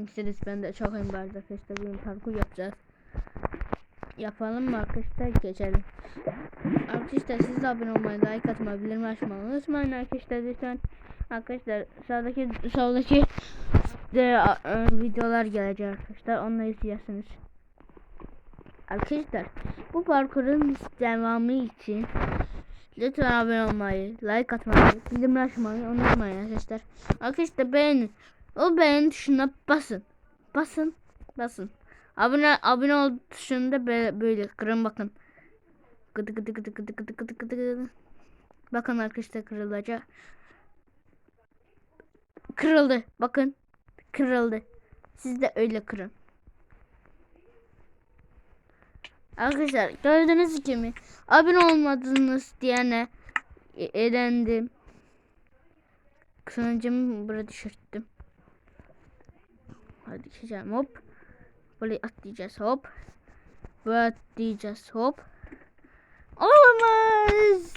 misiniz? Ben de çok iyiyim arkadaşlar. Bugün parkur yapacağız. Yapalım mı arkadaşlar? Geçelim. Arkadaşlar siz de abone olmayı, like atmayı, bildirim açmayı unutmayın arkadaşlar lütfen. Arkadaşlar sağdaki soldaki de, e, videolar gelecek arkadaşlar. Onları izleyersiniz. Arkadaşlar bu parkurun devamı için lütfen abone olmayı, like atmayı, bildirim açmayı unutmayın arkadaşlar. Arkadaşlar beğenin. O beğen tuşuna basın. Basın. Basın. Abone abone ol tuşunu da böyle, kırın bakın. Gıdı gıdı gıdı gıdı gıdı gıdı gıdı gıdı. Bakın arkadaşlar kırılacak. Kırıldı. Bakın. Kırıldı. Siz de öyle kırın. Arkadaşlar gördüğünüz gibi abone olmadınız diyene e- elendim. Kılıncımı burada düşürttüm. Hadi geçeceğim hop. Böyle atlayacağız hop. Böyle atlayacağız hop. Olamaz.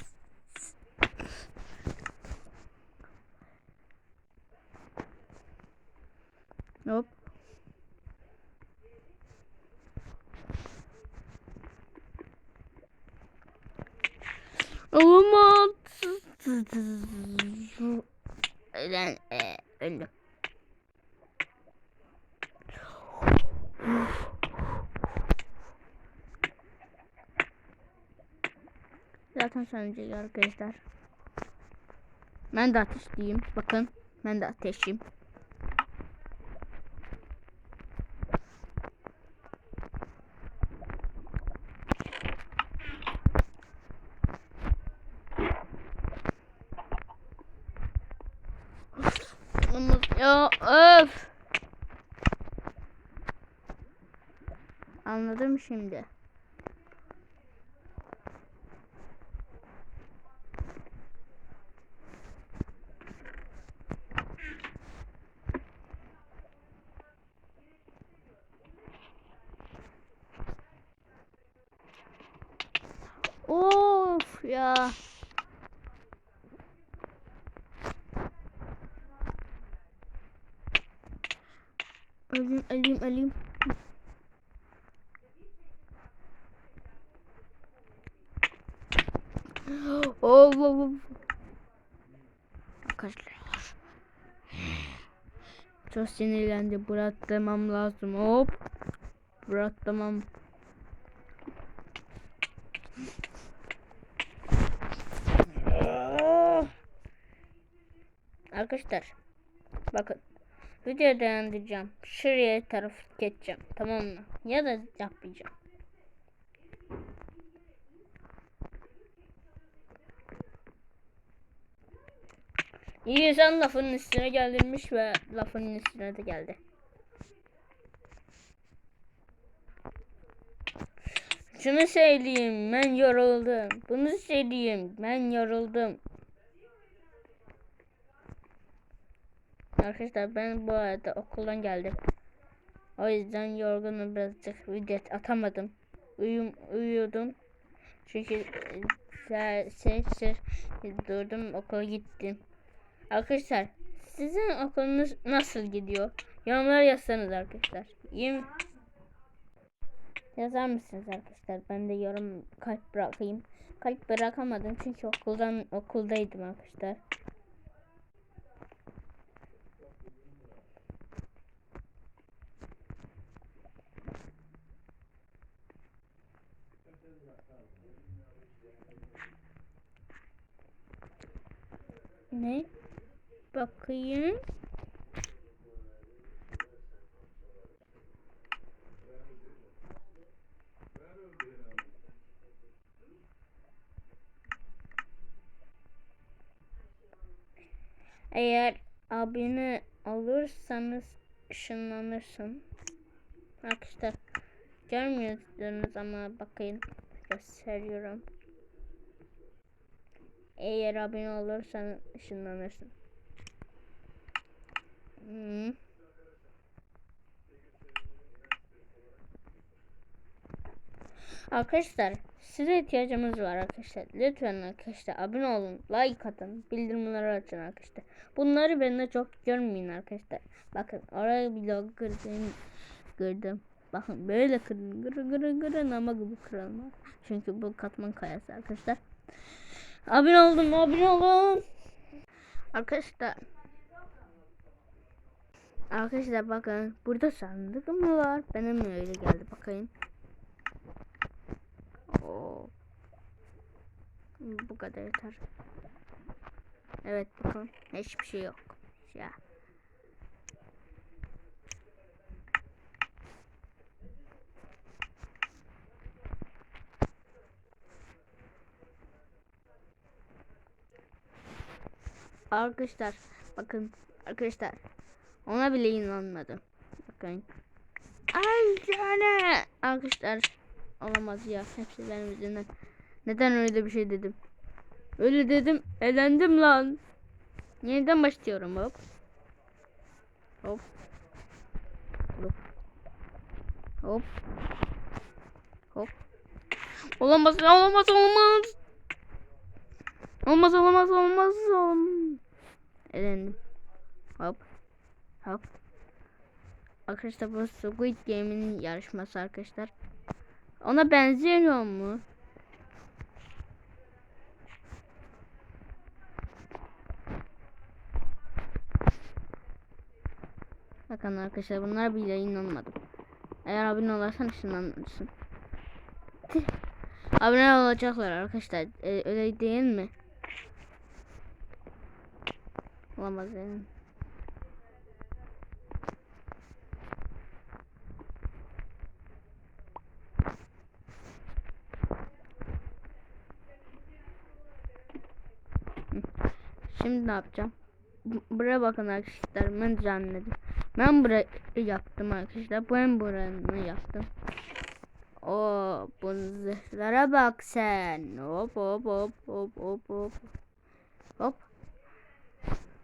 Hop. Olamaz. E, öldüm. Zaten sönecek arkadaşlar. Ben de ateşliyim. Bakın. Ben de ateşliyim. Ya öf. Anladım şimdi. Ya. Öleyim, öleyim, öleyim. Oh, oh, oh. Arkadaşlar. Çok sinirlendi. Bırakmam lazım. Hop. Bırakmam. Arkadaşlar. Bakın. Videoyu dayandıracağım. Şuraya taraf geçeceğim. Tamam mı? Ya da yapmayacağım. İyi insan lafının üstüne geldirmiş ve lafının üstüne de geldi. Şunu söyleyeyim ben yoruldum. Bunu söyleyeyim ben yoruldum. Arkadaşlar ben bu arada okuldan geldim. O yüzden yorgunum birazcık video atamadım. Uyum, uyuyordum. Çünkü e, şey, şey, durdum okula gittim. Arkadaşlar sizin okulunuz nasıl gidiyor? Yorumlar yazsanız arkadaşlar. Yim Yazar mısınız arkadaşlar? Ben de yorum kalp bırakayım. Kalp bırakamadım çünkü okuldan okuldaydım arkadaşlar. Ne? Bakayım. Eğer abini alırsanız ışınlanırsın. Arkadaşlar görmüyorsunuz ama bakayım gösteriyorum. Eğer abone olursan ışınlanırsın. Hmm. Arkadaşlar size ihtiyacımız var arkadaşlar. Lütfen arkadaşlar abone olun, like atın, bildirimleri açın arkadaşlar. Bunları ben de çok görmeyin arkadaşlar. Bakın oraya bir log kırdım. Kırdım. Bakın böyle kırın. Kırın kırın kırın ama bu kırılmaz. Çünkü bu katman kayası arkadaşlar. Abone oldum abone olun. Arkadaşlar. Arkadaşlar bakın burada sandık mı var? Benim öyle geldi bakayım. Oo. Bu kadar yeter. Evet bakın hiçbir şey yok. Ya. Arkadaşlar bakın arkadaşlar ona bile inanmadım. Bakın. Ay yani arkadaşlar olamaz ya hepsi benim yüzümden. Neden öyle bir şey dedim? Öyle dedim elendim lan. Yeniden başlıyorum hop. Hop. Hop. Hop. Hop. Olamaz olamaz olamaz. Olmaz olamaz olmaz olmaz. Elendim. Hop. Hop. Arkadaşlar bu Squid Game'in yarışması arkadaşlar. Ona benziyor mu? Bakın arkadaşlar bunlar bile inanmadım. Eğer abone olursan ışınlanırsın. Abone olacaklar arkadaşlar. Ee, öyle değil mi? Olamaz. Şimdi ne yapacağım? Bu- Buraya bakın arkadaşlar ben düzenledim. Ben burayı yaptım arkadaşlar. Ben buranı yaptım. O bu zırhlara bak sen. Hop hop hop hop hop hop. Hop.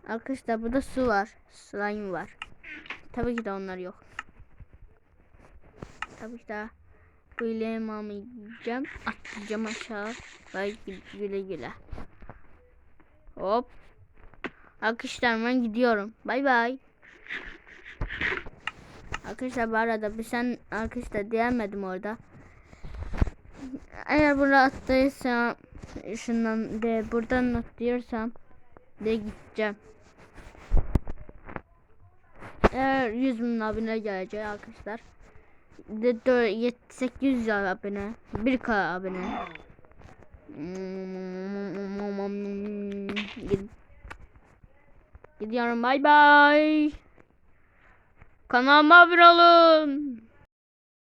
Arkadaşlar burada su var. Slime var. Tabii ki de onlar yok. Tabii ki de böyle yiyeceğim. Atlayacağım aşağı. Vay güle güle. Hop. Arkadaşlar ben gidiyorum. Bay bay. Arkadaşlar bu arada bir sen arkadaşlar diyemedim orada. Eğer burada attıysam şundan de buradan atlıyorsam de gideceğim. Eğer 100 bin abone gelecek arkadaşlar. De 4, 800 abone. 1k abone. Gid- Gidiyorum bay bay. Kanalıma abone olun.